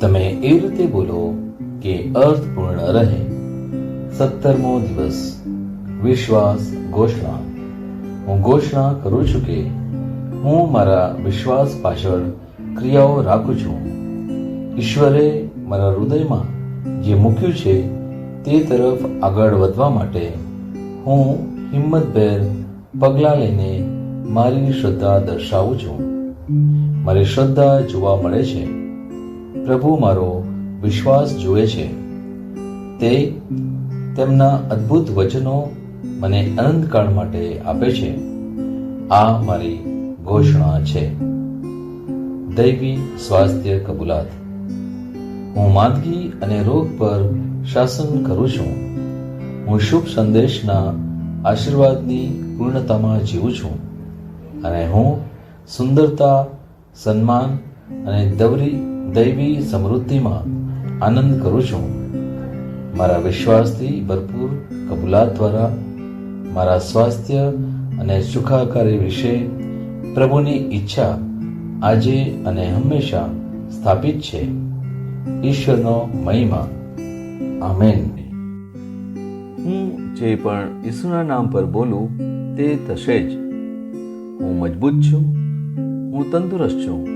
તમે એ રીતે બોલો કે અર્થપૂર્ણ રહે. સત્તરમો દિવસ. વિશ્વાસ ઘોષણા. હું ઘોષણા કરું છું કે હું મારા વિશ્વાસ પાછળ ક્રિયાઓ રાખું છું. ઈશ્વરે મારા હૃદયમાં જે મૂક્યું છે તે તરફ આગળ વધવા માટે હું હિંમતભેર પગલાં લઈને મારી શ્રદ્ધા દર્શાવું છું. મારી શ્રદ્ધા જોવા મળે છે. પ્રભુ મારો વિશ્વાસ જુએ છે. તે તેમના અદ્ભુત વચનો મને અનંતકાળ માટે આપે છે. આ મારી ઘોષણા છે. દૈવી સ્વાસ્થ્ય કબૂલાત. હું માંદગી અને રોગ પર શાસન કરું છું. હું શુભ સંદેશના આશીર્વાદની પૂર્ણતામાં જીવું છું. અને હું સુંદરતા, સન્માન અને દવરી દૈવી સમૃદ્ધિમાં આનંદ કરું છું. મારા વિશ્વાસથી ભરપૂર કબૂલાત દ્વારા મારા સ્વાસ્થ્ય અને સુખાકારી વિશે પ્રભુની ઈચ્છા આજે અને હંમેશા સ્થાપિત છે. ઈશ્વરનો મહિમા. આમેન. હું જે પણ ઈસુના નામ પર બોલું તે થશે જ. હું મજબૂત છું. હું તંદુરસ્ત છું.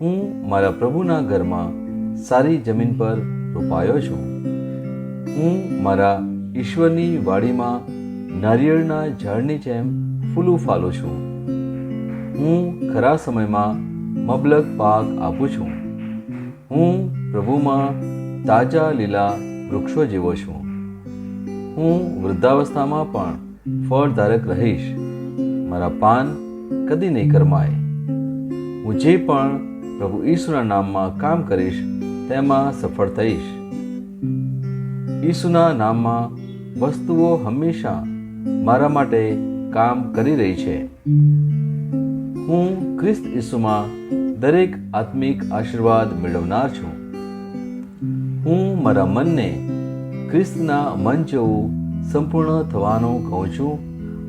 હું મારા પ્રભુના ઘરમાં સારી જમીન પર રોપાયો છું. હું મારા ઈશ્વરની વાડીમાં નારિયેળના ઝાડની જેમ ફૂલું ફાલું છું. હું ખરા સમયમાં મબલક પાક આપું છું. હું પ્રભુમાં તાજા લીલા વૃક્ષો જેવો છું. હું વૃદ્ધાવસ્થામાં પણ ફળધારક રહીશ. મારા પાન કદી નહીં કરમાય હું જે પણ પ્રભુ ઈસુના નામમાં કામ કરીશ, તેમાં સફળ થઈશ. ઈસુના નામમાં વસ્તુઓ હંમેશા મારા માટે કામ કરી રહી છે. હું ખ્રિસ્ત ઈસુમાં દરેક આત્મિક આશીર્વાદ મેળવનાર છું. હું મારા મનને ખ્રિસ્તના મન જેવું સંપૂર્ણ થવાનું કહું છું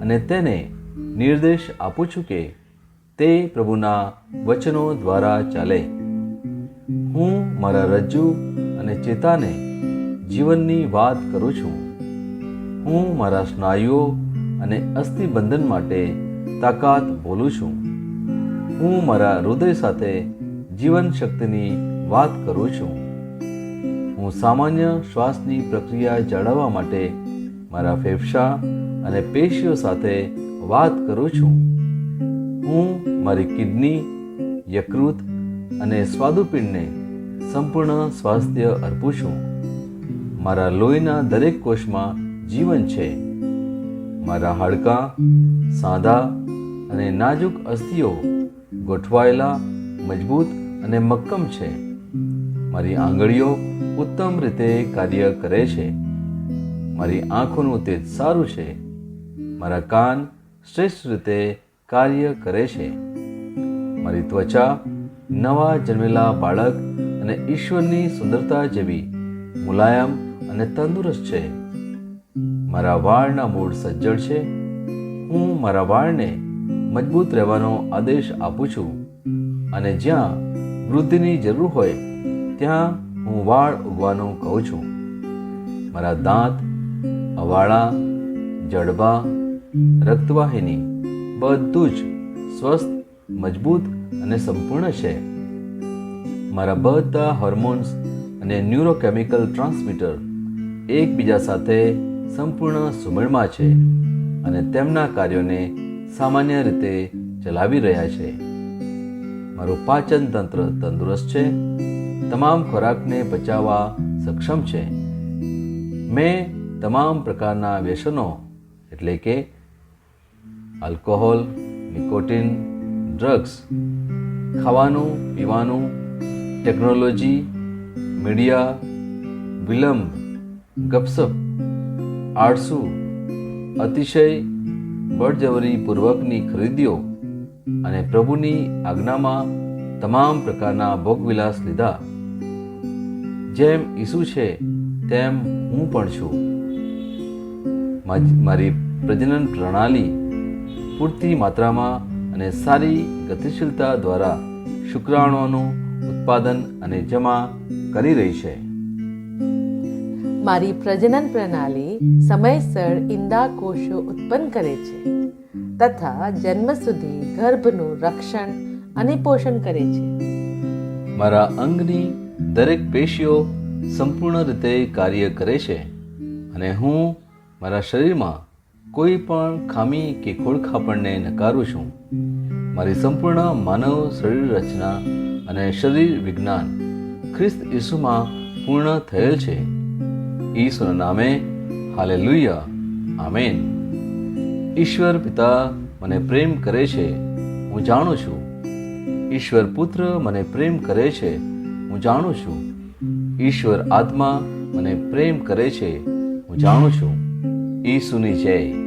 અને તેને નિર્દેશ આપું છું કે તે પ્રભુના વચનો દ્વારા ચાલે. હું મારા રજ્જુ અને ચેતાને જીવનની વાત કરું છું. હું મારા સ્નાયુઓ અને અસ્થિબંધન માટે તાકાત બોલું છું. હું મારા હૃદય સાથે જીવન શક્તિની વાત કરું છું. હું સામાન્ય શ્વાસની પ્રક્રિયા જાળવવા માટે મારા ફેફસા અને પેશીઓ સાથે વાત કરું છું. હું, મારી કિડની, યકૃત અને સ્વાદુપિંડને સંપૂર્ણ સ્વાસ્થ્ય અર્પું છું. મારા લોહીના દરેક કોષમાં જીવન છે. મારા હાડકાં સાદા અને નાજુક અસ્થિઓ ગોઠવાયેલા મજબૂત અને મક્કમ છે. મારી આંગળીઓ ઉત્તમ રીતે કાર્ય કરે છે. મારી આંખોનું તેજ સારું છે. મારા કાન શ્રેષ્ઠ રીતે કાર્ય કરે છે. મારી ત્વચા નવા જન્મેલા બાળક અને ઈશ્વરની સુંદરતા જેવી મુલાયમ અને તંદુરસ્ત છે. મારા વાળના મૂળ સજ્જડ છે. હું મારા વાળને મજબૂત રહેવાનો આદેશ આપું છું. અને જ્યાં વૃદ્ધિની જરૂર હોય, ત્યાં હું વાળ ઉગવાનું કહું છું. મારા દાંત, અવાળા, જડબા, રક્તવાહિની બધું જ સ્વસ્થ, મજબૂત અને સંપૂર્ણ છે. મારા બધા હોર્મોન્સ અને ન્યુરોકેમિકલ ટ્રાન્સમીટર એકબીજા સાથે સંપૂર્ણ સુમેળમાં છે અને તેમના કાર્યોને સામાન્ય રીતે ચલાવી રહ્યા છે. મારું પાચન તંત્ર તંદુરસ્ત છે. તમામ ખોરાકને પચાવવા સક્ષમ છે. મેં તમામ પ્રકારના વ્યસનો, એટલે કે આલ્કોહોલ, નિકોટિન, ડ્રગ્સ, ખાવાનું, પીવાનું, ટેકનોલોજી, મીડિયા, વિલંબ, ગપસપ, આળસુ, અતિશય બળજબરીપૂર્વકની ખરીદીઓ અને પ્રભુની આજ્ઞામાં તમામ પ્રકારના ભોગવિલાસ લીધા. જેમ ઈસુ છે, તેમ હું પણ છું. મારી પ્રજનન પ્રણાલી પૂરતી માત્રામાં અને સારી ગતિશીલતા દ્વારા શુક્રાણુઓનું ઉત્પાદન અને જમા કરી રહી છે. મારી પ્રજનન પ્રણાલી સમયસર ઈંડા કોષો ઉત્પન્ન કરે છે તથા જન્મ સુધી ગર્ભનું રક્ષણ અને પોષણ કરે છે. મારા અંગની દરેક પેશીઓ સંપૂર્ણ રીતે કાર્ય કરે છે અને હું મારા શરીરમાં કોઈ પણ ખામી કે ખોળખાપણને નકારું છું. મારી સંપૂર્ણ માનવ શરીર રચના અને શરીર વિજ્ઞાન ખ્રિસ્ત ઈસુમાં પૂર્ણ થયેલ છે. ઈસુના નામે હાલે હાલેલુયા. આમેન. ઈશ્વર પિતા મને પ્રેમ કરે છે, હું જાણું છું. ઈશ્વર પુત્ર મને પ્રેમ કરે છે, હું જાણું છું. ઈશ્વર આત્મા મને પ્રેમ કરે છે, હું જાણું છું. ઈસુની જય.